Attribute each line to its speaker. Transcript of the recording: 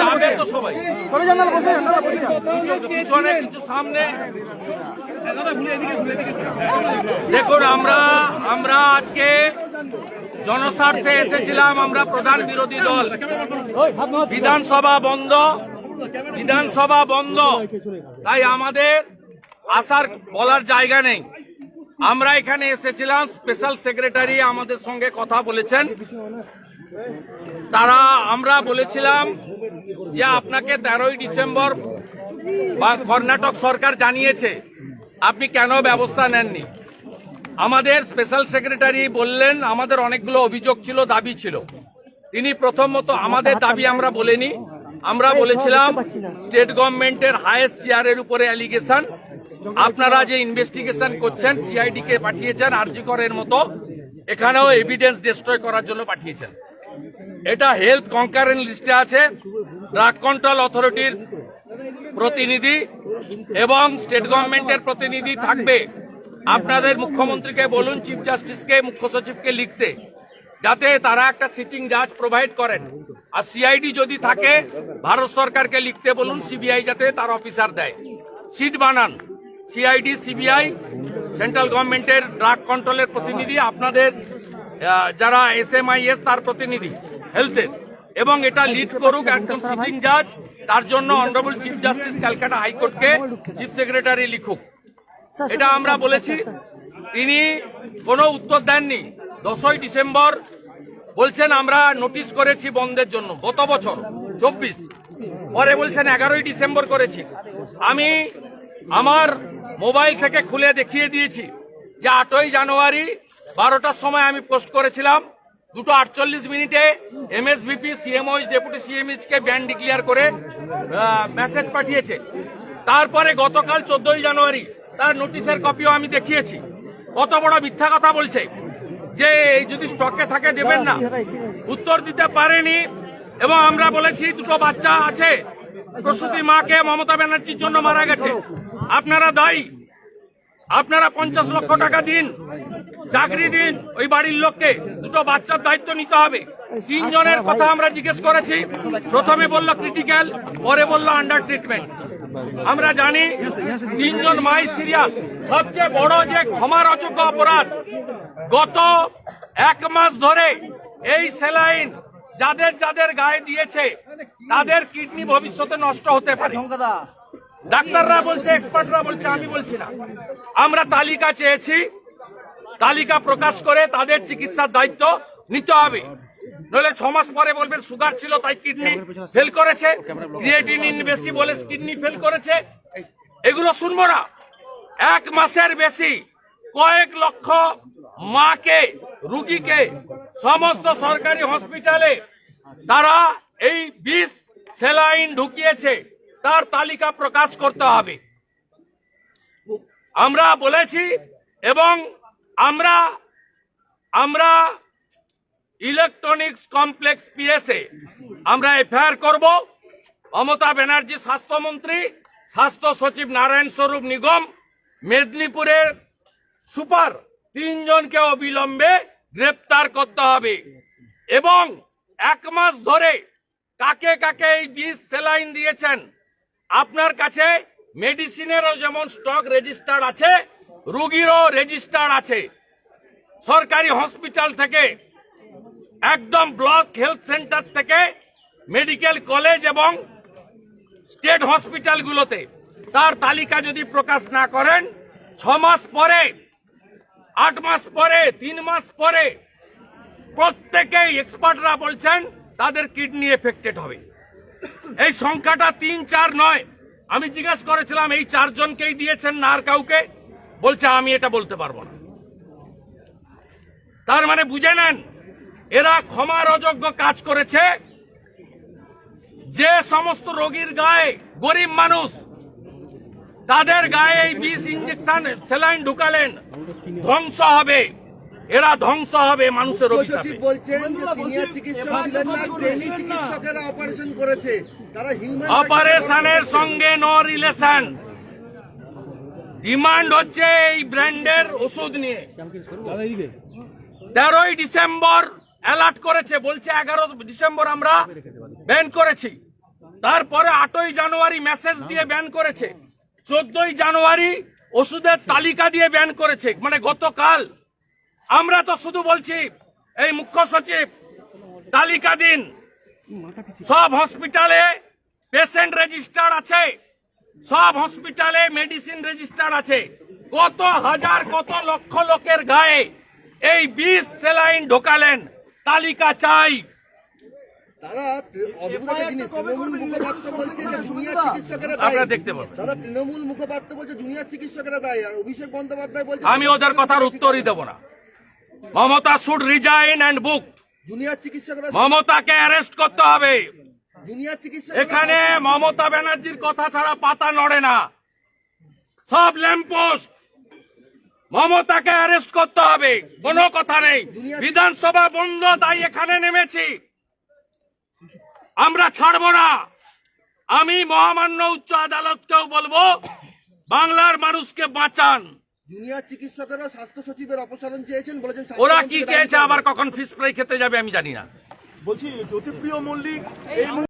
Speaker 1: যাবে তো সবাই। পিছনে কিছু সামনে। দেখুন আমরা আমরা আজকে জনস্বার্থে এসেছিলাম আমরা প্রধান বিরোধী দল। বিধানসভা বন্ধ বিধানসভা বন্ধ। তাই আমাদের আসার বলার জায়গা নেই। আমরা এখানে এসেছিলাম স্পেশাল সেক্রেটারি আমাদের সঙ্গে কথা বলেছেন। তারা আমরা বলেছিলাম যে আপনাকে তেরোই ডিসেম্বর বা কর্ণাটক সরকার জানিয়েছে, আপনি কেন ব্যবস্থা নেননি? আমাদের স্পেশাল সেক্রেটারি বললেন, আমাদের অনেকগুলো অভিযোগ ছিল, দাবি ছিল। তিনি প্রথমত আমাদের দাবি আমরা বলিনি। আমরা বলেছিলাম স্টেট গভর্নমেন্টের হায়েস্ট চেয়ারের উপরে অ্যালিগেশন আপনারা যে ইনভেস্টিগেশন করছেন সিআইডি কে পাঠিয়েছেন আরজি করের মতো, এখানেও এভিডেন্স ডিস্ট্রয় করার জন্য পাঠিয়েছেন। এটা হেলথ কনকারেন্ট লিস্টে আছে। ড্রাগ কন্ট্রোল অথরিটির প্রতিনিধি এবং স্টেট গভর্নমেন্টের প্রতিনিধি থাকবে। আপনাদের মুখ্যমন্ত্রীকে বলুন চিফ জাস্টিসকে মুখ্য সচিবকে লিখতে, যাতে তারা একটা সিটিং জাজ প্রোভাইড করেন। আর সিআইডি যদি থাকে, ভারত সরকারকে লিখতে বলুন সিবিআই যাতে তার অফিসার দেয়। সিট বানান। সিআইডি সিবিআই সেন্ট্রাল গভর্নমেন্টের ড্রাগ কন্ট্রোলের প্রতিনিধি, আপনাদের যারা এস তার প্রতিনিধি হেলথের এবং এটা লিড করুক একজন সিটিং জাজ তার জন্য অনারেবল চিফ জাস্টিস ক্যালকাটা হাইকোর্টকে চিফ সেক্রেটারি লিখুক। এটা আমরা বলেছি। তিনি কোনো উত্তর দেননি। দশই ডিসেম্বর বলছেন, আমরা নোটিশ করেছি বন্ধের জন্য, গত বছর, চব্বিশ। পরে বলছেন, এগারোই ডিসেম্বর করেছি। আমি আমার মোবাইল থেকে খুলে দেখিয়ে দিয়েছি যে আটই জানুয়ারি বারোটার সময় আমি পোস্ট করেছিলাম। দুটো আটচল্লিশ মিনিটে এমএসভিপি সিএমওইচ ডেপুটি সিএমএইচ কে ব্যান ডিক্লেয়ার করে মেসেজ পাঠিয়েছে। তারপরে গতকাল চোদ্দই জানুয়ারি তার নোটিশের কপিও আমি দেখিয়েছি। কত বড় মিথ্যা কথা বলছে যে এই যদি স্টকে থাকে দেবেন না। উত্তর দিতে পারেনি এবং আমরা বলেছি দুটো বাচ্চা আছে। প্রসূতি মাকে মমতা ব্যানার্জির জন্য মারা গেছে। আপনারা দায়ী। আপনারা পঞ্চাশ লক্ষ টাকা দিন, চাকরি দিন, ওই বাড়ির লোককে, দুটো বাচ্চার দায়িত্ব নিতে হবে। তিনজনের কথা আমরা জিজ্ঞেস করেছি, প্রথমে বলল ক্রিটিক্যাল পরে বলল আন্ডার ট্রিটমেন্ট আমরা জানি তিনজন মাই সিরিয়াস সবচেয়ে বড় যে ক্ষমার অযোগ্য অপরাধ, গত এক মাস ধরে এই স্যালাইন যাদের যাদের গায়ে দিয়েছে, তাদের কিডনি ভবিষ্যতে নষ্ট হতে পারে। ডাক্তাররা বলছে এক্সপার্টরা বলছে, আমি বলছি না। আমরা তালিকা চেয়েছি, তালিকা প্রকাশ করে তাদের চিকিৎসার দায়িত্ব নিতে হবে। নইলে ছ মাস পরে বলবেন সুগার ছিল, তাই কিডনি ফেল করেছে। ক্রিয়েটিনিন বেশি বলে কিডনি ফেল করেছে। এগুলো শুনব না। এক মাসের বেশি কয়েক লক্ষ মাকে, রুগীকে সমস্ত সরকারি হসপিটালে তারা এই বিষ সেলাইন ঢুকিয়েছে। তার তালিকা প্রকাশ করতে হবে। আমরা বলেছি এবং আমরা আমরা ইলেকট্রনিক্স কমপ্লেক্স পিএসএ আমরা এফআইআর করব। মমতা ব্যানার্জি স্বাস্থ্যমন্ত্রী স্বাস্থ্য সচিব নারায়ণ স্বরূপ নিগম, মেদিনীপুরের সুপার তিনজনকে অবিলম্বে গ্রেপ্তার করতে হবে। এবং এক মাস ধরে কাকে কাকে এই বিষ সেলাইন দিয়েছেন আপনার কাছে মেডিসিনেরও যেমন স্টক রেজিস্টার আছে, রুগীরও রেজিস্টার আছে। সরকারি হসপিটাল থেকে, একদম ব্লক হেলথ সেন্টার থেকে, মেডিকেল কলেজ এবং স্টেট হসপিটালগুলোতে। তার তালিকা যদি প্রকাশ না করেন, ছ মাস পরে, আট মাস পরে, তিন মাস পরে, প্রত্যেকেই এক্সপার্টরা বলছেন, তাদের কিডনি এফেক্টেড হবে। এই সংখ্যাটা তিন, চার, নয়। আমি জিজ্ঞেস করেছিলাম, এই চারজনকেই দিয়েছেন না আর কাউকে? বলছে, আমি এটা বলতে পারব না। তার মানে বুঝে নেন, এরা ক্ষমার অযোগ্য কাজ করেছে। যে সমস্ত রোগীর গায়ে গরিব মানুষ, তাদের গায়ে এই বিষ ইঞ্জেকশন সেলাইন ঢুকালেন, ধ্বংস হবে। এরা ধ্বংস হবে মানুষের অভিশাপে।
Speaker 2: বলছেন যে সিনিয়র চিকিৎসক ছিলেন না ট্রেনি চিকিৎসকেরা অপারেশন করেছে। তারা হিউম্যান
Speaker 1: অপারেশনের সঙ্গে নো রিলেশন ডিমান্ড হচ্ছে এই ব্র্যান্ডের ওষুধ নিয়ে। তেরোই ডিসেম্বর অ্যালার্ট করেছে বলছে এগারো ডিসেম্বর আমরা ব্যান করেছি। তারপরে আটই জানুয়ারি মেসেজ দিয়ে ব্যান করেছে। চোদ্দই জানুয়ারি ওষুধের তালিকা দিয়ে ব্যান করেছে। মানে গতকাল আমরা তো শুধু বলছি এই মুখ্য সচিব তালিকা দিন সব হসপিটালে পেশেন্ট রেজিস্টার আছে সব হসপিটালে মেডিসিন রেজিস্টার আছে। কত হাজার কত লক্ষ লোকের গায়ে এই বিষ সেলাইন ঢোকালেন তালিকা চাই।
Speaker 2: তারা তৃ- অদ্ভুত একটা জিনিস তৃণমূল মুখপাত্র বলছে যে জুনিয়র চিকিৎসকেরা দায়ী।
Speaker 1: দেখতে পাবেন।
Speaker 2: দাদা তৃণমূল মুখপাত্র বলছে জুনিয়র চিকিৎসকেরা দায়ী। আর বন্দ্যোপাধ্যায় বলছে
Speaker 1: আমি ওদের কথার উত্তরই দেব না। Mamata should resign and book
Speaker 2: junior চিকিৎসকরা
Speaker 1: মমতাকে অ্যারেস্ট করতে হবে?
Speaker 2: জুনিয়র চিকিৎসক
Speaker 1: এখানে মমতা ব্যানার্জির কথা ছাড়া পাতা নড়ে না। সব ল্যাম্পোস্ট মমতাকে অ্যারেস্ট করতে হবে? কোনো কথা নেই। বিধানসভা বন্ধ তাই এখানে নেমেছি। আমরা ছাড়বো না। আমি মহামান্য উচ্চ আদালতকেও বলব বাংলার মানুষকে বাঁচান।
Speaker 2: জুনিয়র চিকিৎসকেরা স্বাস্থ্য সচিবের অপসারণ চেয়েছেন বলেছেন
Speaker 1: ওরা কি চেয়েছে আবার কখন ফিস ফ্রাই খেতে যাবে আমি জানি না।
Speaker 3: বলছি জ্যোতিপ্রিয় মল্লিক এই